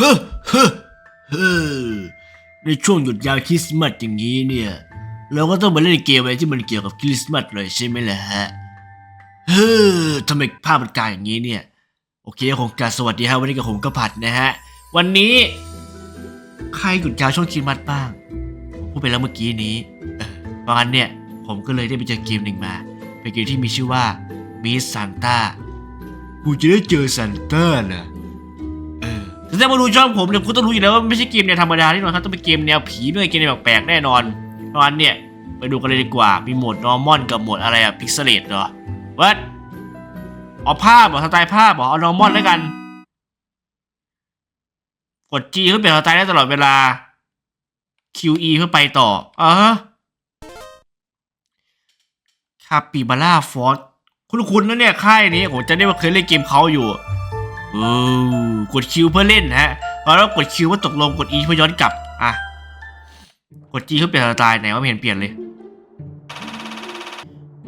ฮ้อเฮ้อเฮ้อในช่วงหยุดยาวคริสต์มาสอย่างนี้เนี่ย เราก็ต้องมาเล่นเกมอะไรที่มันเกี่ยวกับคริสต์มาสเลยใช่ไหมล่ะฮะ เฮ้อทำไมภาพมันกลายอย่างนี้เนี่ย โอเคคงการสวัสดีครับวันนี้กับผมก็ผัดนะฮะ วันนี้ ใครหยุดยาวช่วงคริสต์มาสบ้างผมพูดไปแล้วเมื่อกี้นี้เพราะงั้นเนี่ย ผมก็เลยได้ไปเจอเกมหนึ่งมา เป็นเกมที่มีชื่อว่ามีซันต้ากูจะได้เจอซันต้าเหรอเออแต่ ถ้ามาดูช่องผมเนี่ยคุณต้องรู้อยู่แล้วว่าไม่ใช่เกมแนวธรรมดาที่นอนครับต้องเป็นเกมแนวผีด้วยเกมแนวแปลกๆแน่นอนเพราะงั้นเนี่ยไปดูกันเลยดีกว่า มีโหมดนอร์มอนกับโหมดอะไรอะพิกเซเลตเหรอวัดเอาภาพเหรอสไตล์ภาพเหรอเอานอร์มอนแล้วกัน กด G เพื่อเปลี่ยนสไตล์ได้ตลอดเวลา QE เพื่อไปต่ออ่าฮะคาปิบาร่าฟอร์คุณคุณนะเนี่ยค่ายนี้ผมจะได้ว่าเคยเล่นเกมเขาอยู่ เออกด Q เพื่อเล่นฮะแล้วกด Q เพื่อตกลงกด E เพื่อย้อนกลับ อะ กด G เพื่อเปลี่ยนสไตล์ไหนว่าไม่เห็นเปลี่ยนเลย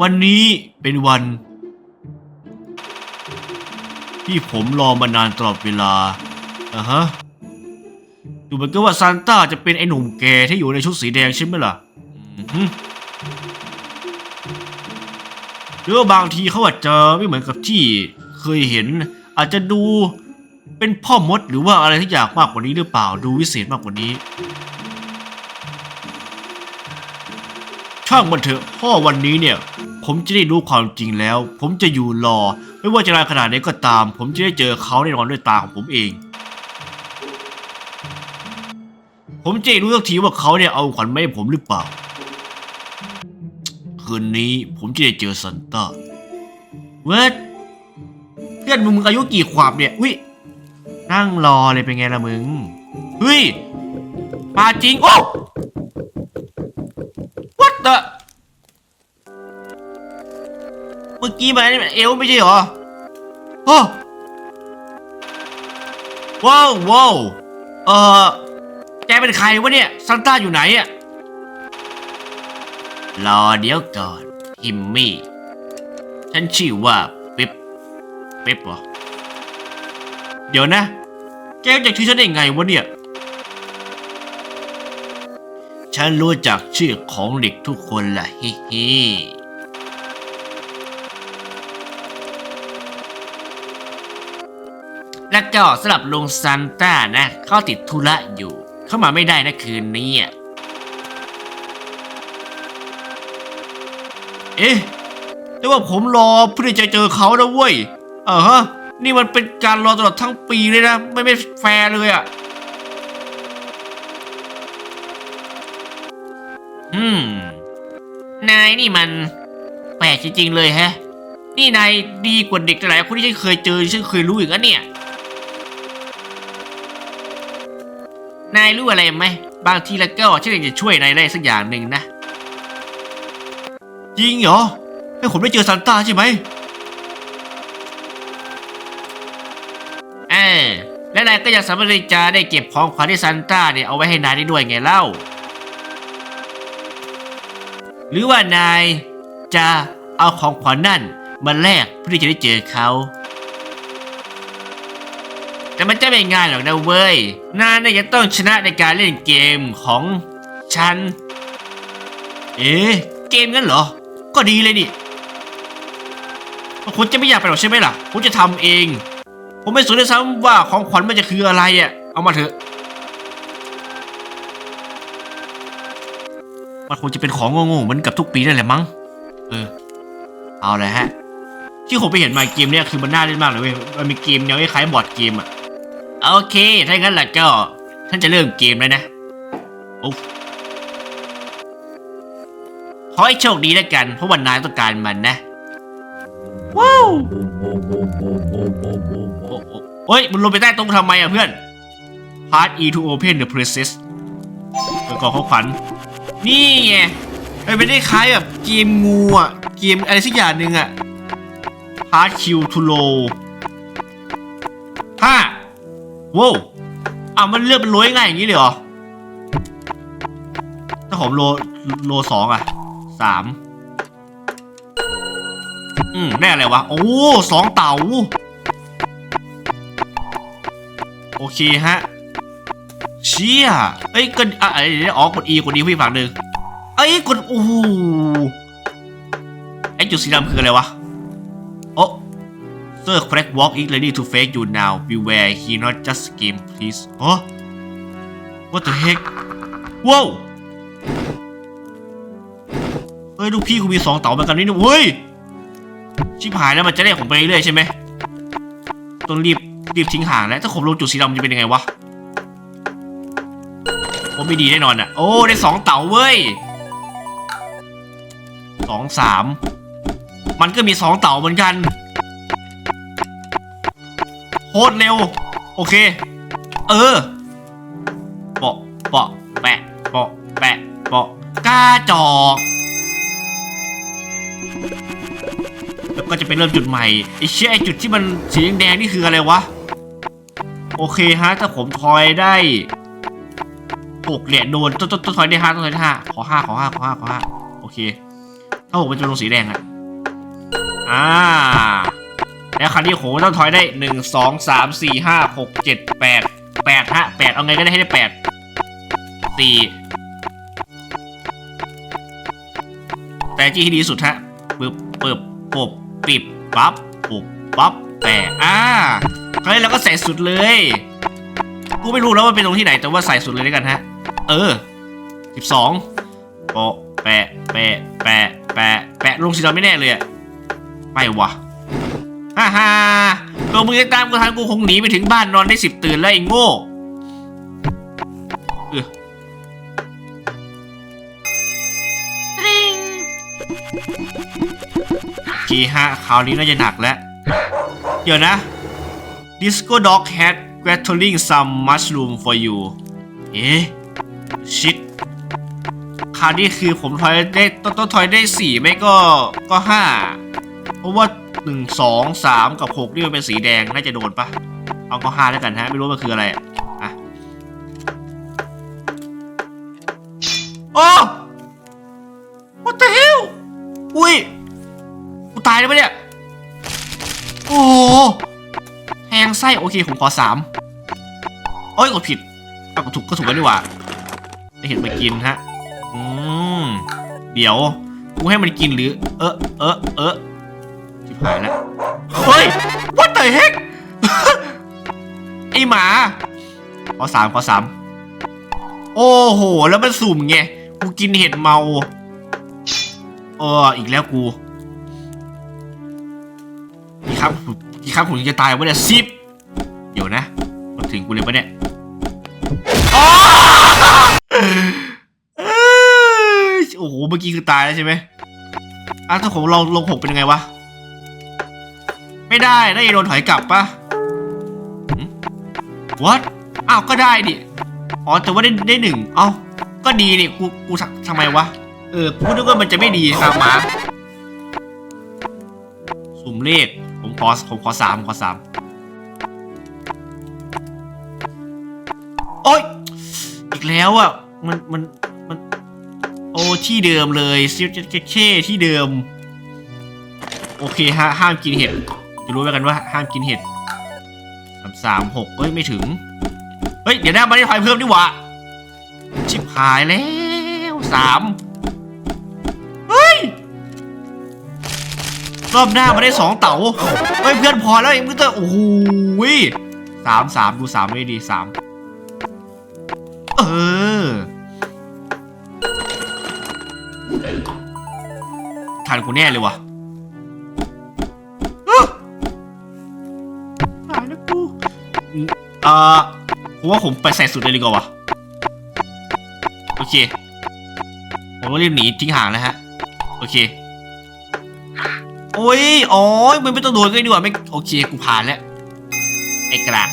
วันนี้เป็นวัน ที่ผมรอมานานตลอดเวลาอะฮะ ดูเหมือนกับว่าซานต้าจะเป็นไอ้หนุ่มแก่ที่อยู่ในชุดสีแดงใช่ไหมล่ะอือหรือว่าบางทีเขาอาจจะไม่เหมือนกับที่เคยเห็น อาจจะดูเป็นพ่อมดหรือว่าอะไรที่อย่ากมากกว่านี้หรือเปล่าดูวิเศษมากกว่านี้ ช่างมันเถอะพ่อวันนี้เนี่ย ผมจะได้รู้ความจริงแล้ว ผมจะอยู่รอ ไม่ว่าจะนานขนาดไหนก็ตาม ผมจะได้เจอเขาแน่นอนด้วยตาของผมเอง ผมจะรู้สักทีว่าเขาเนี่ยเอาขวัญมาให้ผมหรือเปล่า คืนนี้ผมจะได้เจอซันต้าเวท เพื่อนมึงอายุกี่ขวบเนี่ยอุ้ยนั่งรอเลยเป็นไงล่ะมึงเฮ้ยมาจริงโอ้ what the เมื่อกี้มันเอวไม่ใช่เหรอโอ้ว้าวว้าวเออแกเป็นใครวะเนี่ยซันต้าอยู่ไหนอะรอเดี๋ยวก่อนฮิมมี่ ฉันชื่อว่า เป๊ปเหรอ เดี๋ยวนะ แกรู้จักชื่อฉันได้ไงวะเนี่ย ฉันรู้จักชื่อของเด็กทุกคนละฮิฮิแล้วก็สำหรับลุงซันต้านะ เขาติดธุระอยู่ เข้ามาไม่ได้นะคืนนี้อะเอ๊ะแต่ว่าผมรอเพื่อจะเจอเขานะเว้ย เออฮะนี่มันเป็นการรอตลอดทั้งปีเลยนะ ไม่ไม่แฟร์เลยอะอืม นายนี่มัน แปลกจริงๆเลยแฮะ นี่นายดีกว่าเด็กหลายคนที่ฉันเคยเจอฉันเคยรู้อีกอะเนี่ย นายรู้อะไรไหมบางทีแล้วก็ฉันอยากจะช่วยนายได้สักอย่างหนึ่งนะ จริงเหรอให้ผมได้เจอซันต้าใช่ไหม และนายก็ยังสามารถที่จะได้เก็บของขวัญที่ซันต้าเนี่ยเอาไว้ให้นายได้ด้วยไงเล่า หรือว่านายจะเอาของขวัญนั่นมาแลกเพื่อที่จะได้เจอเขาแต่มันจะไม่ง่ายหรอกนะเว้ย นายเนี่ยจะต้องชนะในการเล่นเกมของฉัน เอ๊ะ เกมงั้นเหรอ ก็ดีเลยนี่คุณจะไม่อยากไปหรอกใช่ไหมล่ะผมจะทำเอง ผมไม่สนด้วยซ้ำว่าของขวัญมันจะคืออะไรอะ เอามาเถอะ มันคงจะเป็นของโง่ๆเหมือนกับทุกปีนั่นแหละมั้ง เออ เอาเลยฮะ ที่ผมไปเห็นมาเกมเนี้ยคือมันน่าเล่นมากเลยเว้ย มันมีเกมแนวคล้ายๆบอร์ดเกมอะ โอเค ถ้างั้นล่ะก็ท่านจะเริ่มเกมแล้วนะโอ้ขอให้โชคดีแล้วกัน เพราะวันนายต้องการมันนะ ว้าว เฮ้ย มันลงไปใต้ตรงทำไมอะเพื่อน Part E to open the process เปิดกองขอขวัญนี่ไงมันเป็นได้คล้ายแบบเกมงูอะ เกมอะไรสักอย่างหนึ่งอะ Part Q to low ห้าว้าวอะมันเลือกเป็นโรยง่ายอย่างนี้เลยเหรอถ้าผมโลโลสองอะสามอืมได้อะไรวะ โอ้สองเต่า โอเคฮะ เชี่ยเอ้ยกดอะเดี๋ยวอ๋อกด E กด E พี่ฝั่งหนึ่งเอ้ยกดโอ้โหไอจุดสีดำคืออะไรวะโอ้ Sir Crack Walk is ready to face you now beware he not just game please อ๋อ What the heck ว้าวเฮ้ยลูกพี่กูมีสองเต๋าเหมือนกันนี่นะเว้ยชิบหายแล้วมันจะได้ผมไปเรื่อยใช่ไหมต้องรีบ รีบทิ้งห่างแล้วถ้าผมลงจุดสีดำจะเป็นยังไงวะผมไม่ดีแน่นอนอะ โอ้ ได้สองเต๋าเว้ยสองสามมันก็มีสองเต๋าเหมือนกันโคตรเร็ว โอเค เออเปาะเปาะแปะเปาะแปะเปาะกล้าจอก ก็จะเป็นเริ่มจุดใหม่ไอ้เชี่ยไอ้จุดที่มันสีแดงๆนี่คืออะไรวะ โอเคฮะถ้าผมทอยได้หกเหรียญโดนต้นต้นต้นทอยได้ห้าต้นทอยได้ห้าขอห้าขอห้าขอห้าขอห้าโอเค ถ้าผมมันจะลงสีแดงอะอ่าแล้วคราวนี้ผมต้องทอยได้หนึ่งสองสามสี่ห้าหกเจ็ดแปดแปดฮะแปดเอาไงก็ได้ให้ได้แปดสี่แต่ที่ที่ดีสุดฮะปึ๊บปึ๊บปบ ปิบปั๊บปุบปั๊บแปะอ่าคราวนี้เราก็ใส่สุดเลย กูไม่รู้แล้วว่าเป็นตรงที่ไหนแต่ว่าใส่สุดเลยด้วยกันฮะ เออสิบสองโปะแปะแปะแปะแปะแปะลงสีดำไม่แน่เลยอะไม่วะฮ่าฮ่าตัวมึงจะตามกูทันกูคงหนีไปถึงบ้านนอนได้สิบตื่นแล้วไอ้โง่ เออตริงโอเคฮะคราวนี้น่าจะหนักแล้ว เดี๋ยวนะ Disco Dog had gathering some mushroom for you เอ๊ะชิดคราวนี้คือผมทอยได้ต้นต้นทอยได้สี่ไม่ก็ก็ห้าเพราะว่าหนึ่งสองสามกับหกนี่มันเป็นสีแดงน่าจะโดนปะเอาก็ห้าแล้วกันฮะ ไม่รู้มันคืออะไรอะอะโอ้ what the hell อุ้ย กูตายแล้วปะเนี่ย โอ้โหแทงไส้โอเคผมขอสามโอ้ยกดผิดก็ถูกก็ถูกกันดีกว่าได้เห็นมันกินฮะ อืม เดี๋ยว กูให้มันกินหรือ เออเออเออชิบหายแล้ว เฮ้ย what the heck ไอหมา ขอสามขอสามโอ้โห แล้วมันสุ่มไง กูกินเห็ดเมา เออ อีกแล้วกู ครั้งกี่ครั้งผมจะตายวะเนี่ยสิบเดี๋ยวนะมาถึงกูเลยปะเนี่ยโอ้โหเมื่อกี้คือตายแล้วใช่ไหมอะถ้าผมลองลงหกเป็นยังไงวะ ไม่ได้น่าจะโดนถอยกลับปะ what อ้าวก็ได้ดิ อ๋อแต่ว่าได้ได้หนึ่ง เอ้า ก็ดีนี่กูกูทำทำไมวะ เออกูนึกว่ามันจะไม่ดีตามมา สุ่มเลข ผมขอผมขอสามขอสามโอ๊ยอีกแล้วอะ มันมันมัน โอ้ที่เดิมเลยซิลเจเคที่เดิม โอเคฮะห้ามกินเห็ด จะรู้ไว้กันว่า ห้ามกินเห็ดสามสามหกเอ้ย ไม่ถึง เฮ้ย เดี๋ยวหน้ามาได้ถอยเพิ่มดีกว่าชิบหายแล้วสาม รอบหน้ามาได้สองเต๋าเฮ้ยเพื่อนพอแล้วเองมึงเตอร์โอ้โหยสามสามดูสามไม่ดีสามเออทันกูแน่เลยวะอื้อตายแล้วกูอืมเอ่อผมว่าผมไปใส่สุดเลยดีกว่าวะโอเค ผมต้องรีบหนีทิ้งห่างแล้วฮะ โอเค โอ้ยอ๋อมันไม่ต้องโดนก็ดีกว่าไม่โอเคกูผ่านแล้วไอ้กระ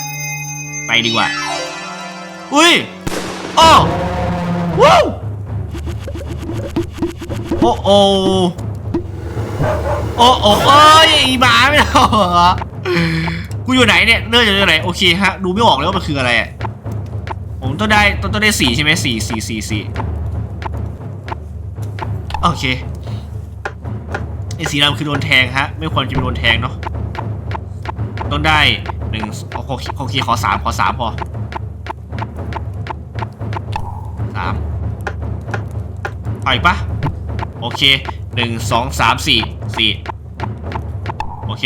ไปดีกว่า อุ้ยอ้อว้าวโอ้โอโอ้โอ้เอ้ยอีหมาไม่เอาเหรอกูอยู่ไหนเนี่ยเลื่อนอยู่ไหนโอเคฮะดูไม่ออกเลยว่ามันคืออะไรผมต้องได้ต้องต้องได้สี่ใช่ไหมสี่สี่สี่สี่โอเค ไอ้สีดำคือโดนแทงฮะ ไม่ควรจะโดนแทงเนาะต้องได้หนึ่งโอเคโอเคขอสามขอสามพอสามไปปะโอเคหนึ่งสองสามสี่สี่โอเค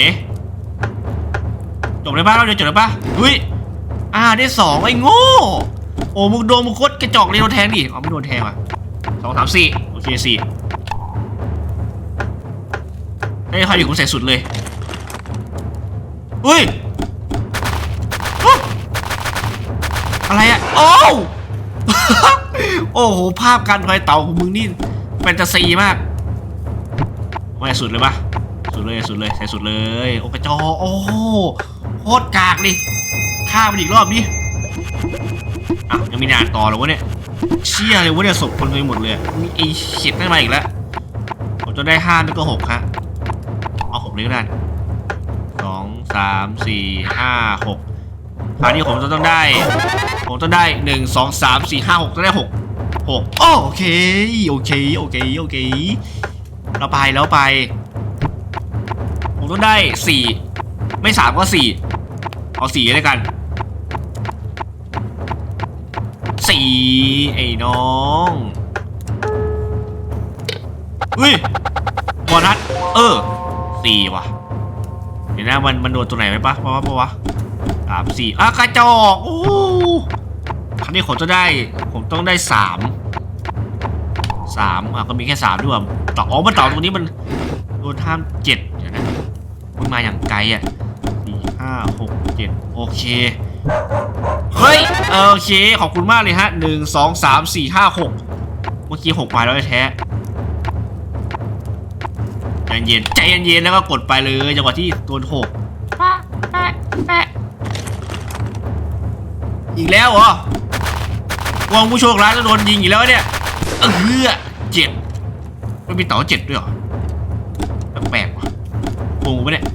จบเลยปะเราเดี๋ยวจบเลยปะอุ้ยอ่าได้สองไอ้โง่โอ้มึงโดนมึงคตกระจอกเลยโดนแทงดิอ๋อไม่โดนแทงอะสองสามสี่โอเคสี่ ได้ใครอยู่กูใส่สุดเลยเฮ้ยอะไรอะโอ้โอ้โห ภาพการถอยเต่าของมึงนี่แฟนตาซีมากไม่สุดเลยปะสุดเลยสุดเลยใส่สุดเลย โอ้กระจอโอ้โหโคตรกากเลยฆ่ามันอีกรอบดิอะยังมีนานต่อหรอวะเนี่ยเชี่ยเลยวะเนี่ยศพคนไปหมดเลยมีไอ้เฉียดได้มาอีกแล้วผมจะได้ห้าไม่ก็หกฮะ เอาหกเลยก็ได้สองสามสี่ห้าหกครานี้ผมจะต้องได้ ผมต้องได้หนึ่งสองสามสี่ห้าหกต้องได้หกหกโอเค โอเค โอเค โอเค เราไปแล้วไป ผมต้องได้สี่ไม่สามก็สี่เอาสี่เลยกันสี่ไอ้น้องเฮ้ยบอนัสเออ สี่ว่ะ เดี๋ยวนะมันมันโดนตัวไหนไหมปะปะวะปะวะสามสี่อะกระจอกโอ้ครั้งนี้ผมจะได้ ผมต้องได้สามสามอะก็มีแค่สามด้วยต่ออ๋อมันต่อตรงนี้มันโดนท่ามเจ็ดเดี๋ยวนะมันมาอย่างไกลอะสี่ห้าหกเจ็ดโอเคเฮ้ยโอเคขอบคุณมากเลยฮะหนึ่งสองสามสี่ห้าหกเมื่อกี้หกมาแล้วแท้ เย็นใจเย็นๆแล้วก็กดไปเลยจังหวะที่โดนหกอีกแล้วเหรอวงผู้โชคร้ายจะโดนยิงอีกแล้วเนี่ยเออเจ็ดมันมีเต่าเจ็ดด้วยเหรอแปลกว่ะงงปะเนี่ย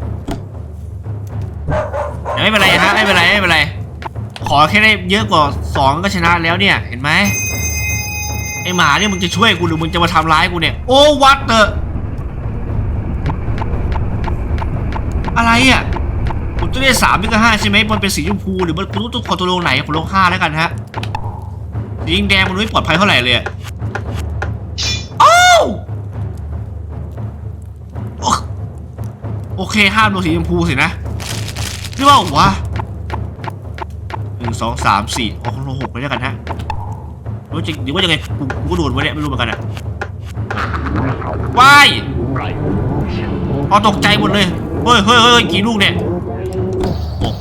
ไม่เป็นไรฮะไม่เป็นไรไม่เป็นไรขอแค่ได้เยอะกว่าสองก็ชนะแล้วเนี่ย เห็นไหมไอหมาเนี่ยมึงจะช่วยกูหรือมึงจะมาทำร้ายกูเนี่ย โอ้วัดเตอ อะไรอะผมจะได้สามไม่ก็ห้าใช่ไหมมันเป็นสีชมพูหรือมันกูต้องขอตัวลงไหนผมลงห้าแล้วกันฮะสีแดงมันไม่ปลอดภัยเท่าไหร่เลยอะโอ้วโอเคห้ามลงสีชมพูสินะหรือเปล่าวะหนึ่งสองสามสี่โอ้โหหกไปแล้วกันฮะรู้จริงหรือว่ายังไงกูก็โดนไว้เนี่ยไม่รู้เหมือนกันอะว้ายเอาตกใจหมดเลย เฮ้ยเฮ้ยเฮ้ยกี่ลูกเนี่ยหก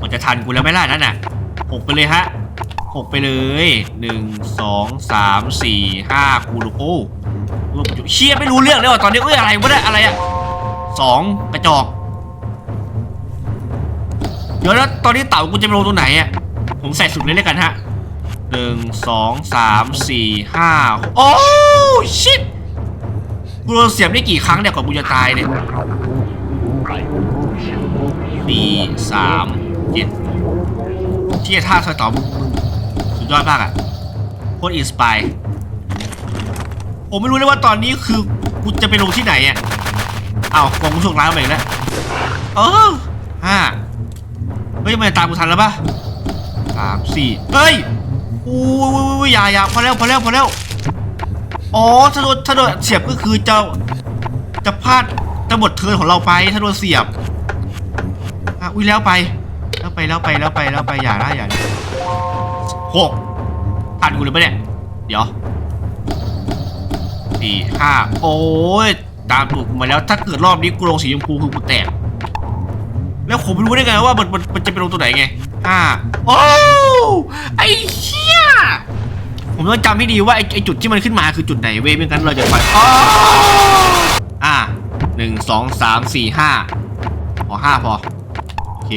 มันจะทันกูแล้วไหม่ล่ะนั่นน่ะหกไปเลยฮะหกไปเลยหนึ่งสองสามสี่ห้ากูลูกโอ้ลูกเชี่ยไม่รู้เรื่องเลยว่ะตอนนี้เอ้ยอะไรวะเนี่ยอะไรอะสองกระจอกเดี๋ยวแล้วตอนนี้เต่ากูจะไปลงตรงไหนอะผมใส่สุดเลยแล้วกันฮะหนึ่งสองสามสี่ห้าโอ้ชิต กูโดนเสียบได้กี่ครั้งเนี่ยก่อนกูจะตายเนี่ยสี่สามเจ็ดเที่ยท่าซอยต่อมึงมึงสุดยอดมากอะโคตรอินสปายผมไม่รู้เลยว่าตอนนี้คือกูจะไปลงที่ไหนอะเอ้ากองกูโชคร้ายมาอีกแล้วเออห้าเฮ้ยมันตามกูทันแล้วปะสามสี่เฮ้ยอู้ยอย่าย่าพอแล้วพอแล้วพอแล้ว อ๋อถ้าโดนถ้าโดนเสียบก็คือจะจะพลาดจะหมดเทิร์นของเราไป ถ้าโดนเสียบอะอุ้ยแล้วไป แล้วไปแล้วไปแล้วไปแล้วไปอย่านะอย่านะหกทันกูเลยปเนี่ยเดี๋ยวสี่ห้าโอ้ยตามถูกกูมาแล้วถ้าเกิดรอบนี้กูลงสีชมพูคือกูแตกแล้วผมไม่รู้ได้ไงว่ามันมันมันจะไปลงตัวไหนไงอ่าโอ้ไอ้เหี้ย ผมต้องจำให้ดีว่าไอ้ไอ้จุดที่มันขึ้นมาคือจุดไหนเว้ยไม่งั้นเราจะไปอ๋ออ่าหนึ่งสองสามสี่ห้าพอห้าพอโอเค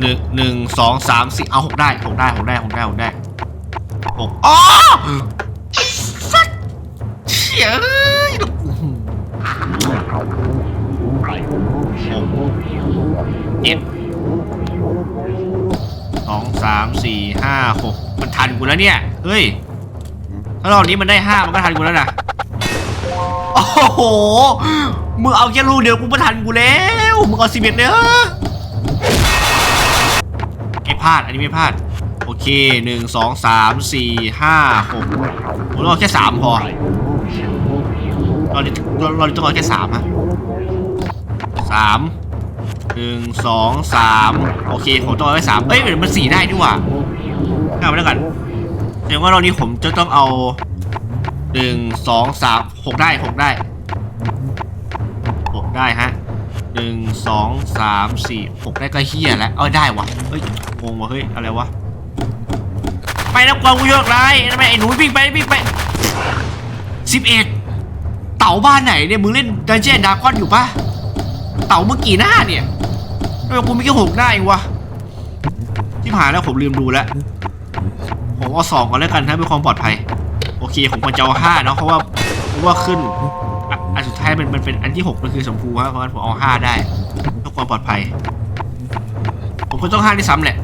หนึ่งหนึ่งสองสามสี่เอาหกได้หกได้หกได้หกได้หกได้หกอ๋อไอ้สัสเชี่ยเอ้ยอื้อหือเจ็ด สามสี่ห้าหกมันทันกูแล้วเนี่ย เฮ้ย ถ้ารอบนี้มันได้ห้ามันก็ทันกูแล้วนะ โอ้โห มึงเอาแค่ลูกเดียวกูก็ทันกูแล้ว มึงเอาสิบเอ็ดเลยเหรอไอ้พลาด อันนี้ไม่พลาด โอเคหนึ่งสองสามสี่ห้าหกผมต้องเอาแค่สามพอเราเลยเราเราต้องเอาแค่สามฮะสาม หนึ่งสองสามโอเคผมต้องเอาแค่สามเอ้ยมันสี่ได้ด้วยว่ะเอาไปแล้วกันแสดงว่าเรานี้ผมจะต้องเอาหนึ่งสองสามหกได้หกได้หกได้ฮะหนึ่งสองสามสี่หกได้ก็เฮียแล้วเอ้ยได้วะเฮ้ยงงวะเฮ้ยอะไรวะไปแล้วกวางกูโยกไรทำไมไอ้หนูวิ่งไปวิ่งไปสิบเอ็ดเต่าบ้านไหนเนี่ยมึงเล่นดันเจี้ยนดาร์กอนอยู่ปะ เต่าเมื่อกี่หน้าเนี่ยทำไมกูมีแค่หกหน้าเองวะที่ผ่านแล้วผมลืมดูแล้ว ผมเอาสองก่อนแล้วกันถ้าเพื่อความปลอดภัย โอเคผมควรจะเอาห้าเนาะเพราะว่าเพราะว่าขึ้นอะอันสุดท้ายมันมันเป็นอันที่หกมันคือชมพูฮะเพราะฉะนั้นผมเอาห้าได้เพื่อความปลอดภัย ผมก็ต้องห้าที่ซ้ำแหละ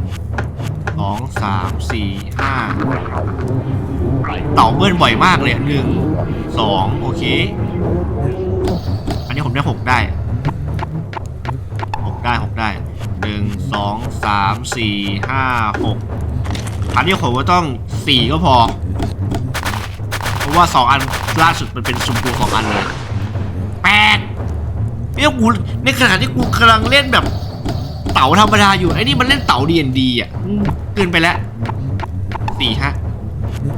สองสามสี่ห้าเต่าเบิ้ลบ่อยมากเลยหนึ่งสองโอเค อันนี้ผมได้หกได้ สองสามสี่ห้าหกอันนี้ผมว่าต้องสี่ก็พอ เพราะว่าสองอันล่าสุดมันเป็นซุมพูสองอันเลยแปดเนี่ยกูในขณะที่กูกำลังเล่นแบบเต่าธรรมดาอยู่ไอ้นี่มันเล่นเต่าดีนดีอะเกินไปแล้วสี่ฮะ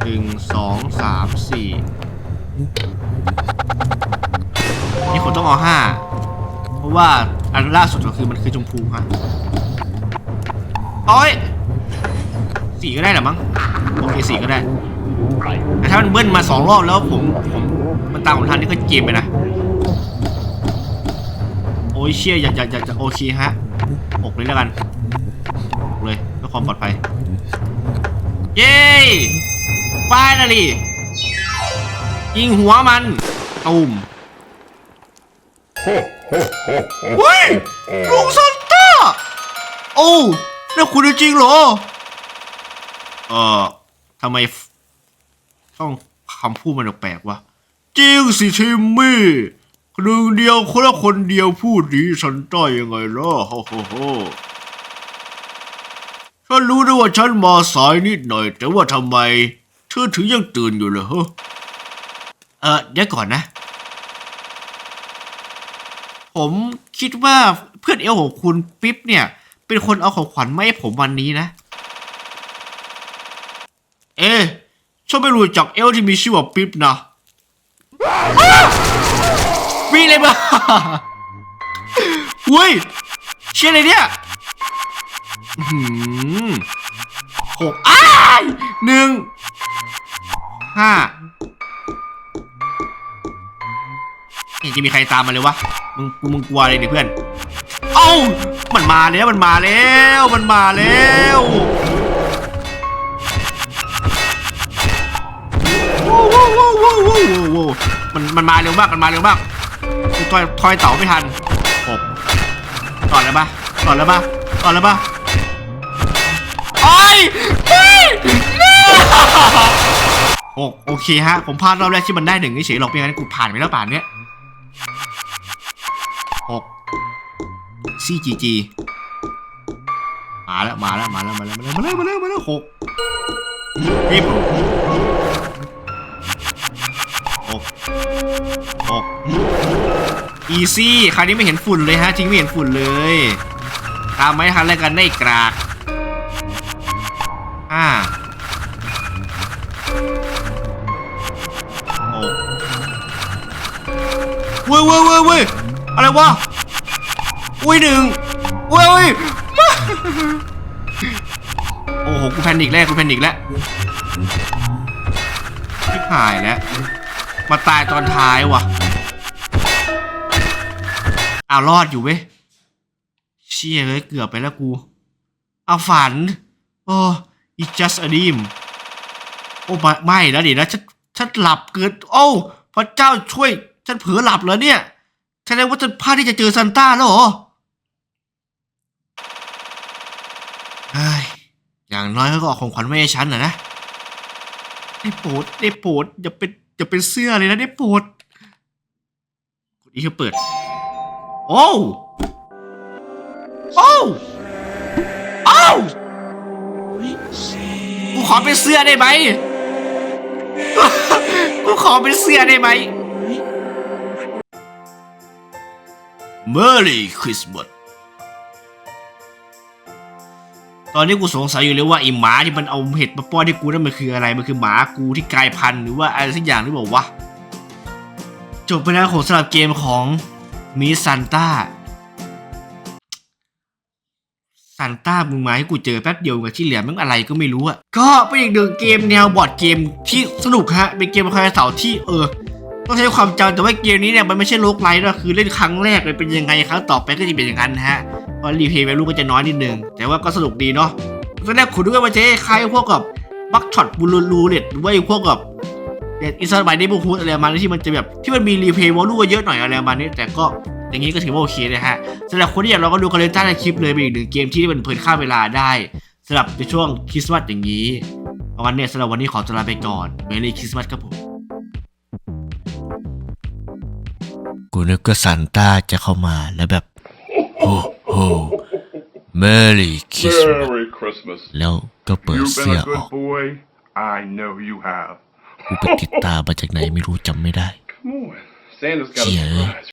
หนึ่งสองสามสี่นี่ผมต้องเอาห้าเพราะว่าอันล่าสุดก็คือมันคือชมพูฮะ โอ้ยสี่ก็ได้เหรอมั้งโอเคสี่ก็ได้แต่ถ้ามันเบิ้ลมาสองรอบแล้วผมผมมันตามผมทันนี่ก็เกมไปนะโอ้ยเชี่ยอยากอยากอยากจะโอเคฮะหกเลยแล้วกันหกเลยเพื่อความปลอดภัยเย้ฟานาลียิงหัวมันตูมเฮ้ยลุงซันต้าโอ้ นี่นคุณจริงเหรอ เอ่อทำไม ต้องคำพูดมันแปลกวะ จริงสิทิมมี่หนึ่งเดียวคนละคนเดียวพูดดีฉันได้ยังไงล่ะโฮโฮโฮฉันรู้นะว่าฉันมาสายนิดหน่อย แต่ว่าทำไม เธอถึงยังตื่นอยู่เลยฮะเออเดี๋ยวก่อนนะ ผมคิดว่าเพื่อนเอลของคุณปิ๊บเนี่ย เป็นคนเอาของขวัญมาให้ผมวันนี้นะ เอ๊ะฉันไม่รู้จักเอลที่มีชื่อว่าปิ๊บนะมีเลยบ้าอุ้ยเชี่ยอะไรเนี่ยอื้อหือหกอ้ายหนึ่งห้าเห็นจะมีใครตามมาเลยวะ มึงกูมึงกลัวอะไรเนี่ยเพื่อน เอ้ามันมาแล้วมันมาแล้วมันมาแล้วว้าวว้าวว้าวว้าวว้าวว้าวมันมันมาเร็วมากมันมาเร็วมากทอยทอยเต่าไม่ทันหกต่อแล้วปะต่อแล้วปะต่อแล้วปะโอ้ยเฮ้ยหกโอเคฮะ ผมพลาดรอบแรกที่มันได้หนึ่งเฉยๆหรอกไม่งั้นกูผ่านไปแล้วป่านเนี้ยหก ซี่จีจีมาแล้วมาแล้วมาแล้วมาแล้วมาแล้วมาแล้วมาแล้วหกสิบหกหกอีซี่คราวนี้ไม่เห็นฝุ่นเลยฮะจริงไม่เห็นฝุ่นเลย ตามไม่ทันแล้วกันในกรากอ้าหเว้ยเว้ยเว้ยเว้ยอะไรวะ อุ้ยหนึ่งเว้ยเว้ยมาโอ้โห กูแพนิกแล้วกูแพนิกแล้วที่หายแล้ว มาตายตอนท้ายว่ะเอารอดอยู่เว้ย เชี่ยเลยเกือบไปแล้วกู เอาฝัน โอ้ it's just a dream โอ้ไม่แล้วดินะฉันฉันหลับเกินโอ้พระเจ้าช่วย ฉันเผลอหลับแล้วเนี่ยแสดงว่าฉันพลาดที่จะเจอซันต้าแล้วเหรอเฮ้ย อย่างน้อยเขาก็ออกของขวัญมาให้ฉันนะนะได้โปรดได้โปรดอย่าเป็นอย่าเป็นเสื้อเลยนะได้โปรดกดอีกเปิด โอ้โอ้โอ้อเป็นเสื้อได้ไหมกูขอเป็นเสื้อได้ไหม Merry Christmas ตอนนี้กูสงสัยอยู่เลยว่าไอหมาที่มันเอาเห็ดมาป้อนให้กูนั่นมันคืออะไร มันคือหมากูที่กลายพันธุ์หรือว่าอะไรสักอย่างหรือเปล่าวะ จบไปแล้วของสำหรับเกมของมิซันต้าซันต้ามึงมาให้กูเจอแป๊บเดียวกับที่เหลือมันอะไรก็ไม่รู้อะก็เป็นอีกหนึ่งเกมแนวบอร์ดเกมที่สนุกฮะ เป็นเกมคอยเสาร์ที่เออ ต้องใช้ความจำแต่ว่าเกมนี้เนี่ยมันไม่ใช่โลกไลท์นะคือเล่นครั้งแรกเลยเป็นยังไงครั้งต่อไปก็จะเป็นอย่างนั้นนะฮะเพราะรีเพย์แวลูก็จะน้อยนิดนึง แต่ว่าก็สนุกดีเนาะตอนแรกขุดด้วยมันจะคล้ายพวกกับบักช็อตบูลูลูเน็ตหรือว่าพวกกับอินสตาแกรมนี่พวกฮูดอะไรมาที่มันจะแบบที่มันมีรีเพย์วอลลุ่มเยอะหน่อยอะไรประมาณนี้แต่ก็อย่างนี้ก็ถือว่าโอเคนะฮะสำหรับคนที่อยากลองก็ดูกันเลยใต้คลิปเลยเป็นอีกหนึ่งเกมที่มันเพลินข้ามเวลาได้สำหรับในช่วงคริสต์มาสอย่างนี้ประมาณเนี้สำหรับวันนี้ขอตัวลาไปก่อนเมรี่คริสต์มาสครับผม กูนึกว่าซานต้าจะเข้ามาแล้วแบบโอ้โหเมรี่คริสต์มาส Merry Christmas. แล้วก็เปิด You've เสื้ been อ a ออก good boy. I know you have. กูไปติดตามมาจากไหนไม่รู้จำไม่ได้ Come on. Santa's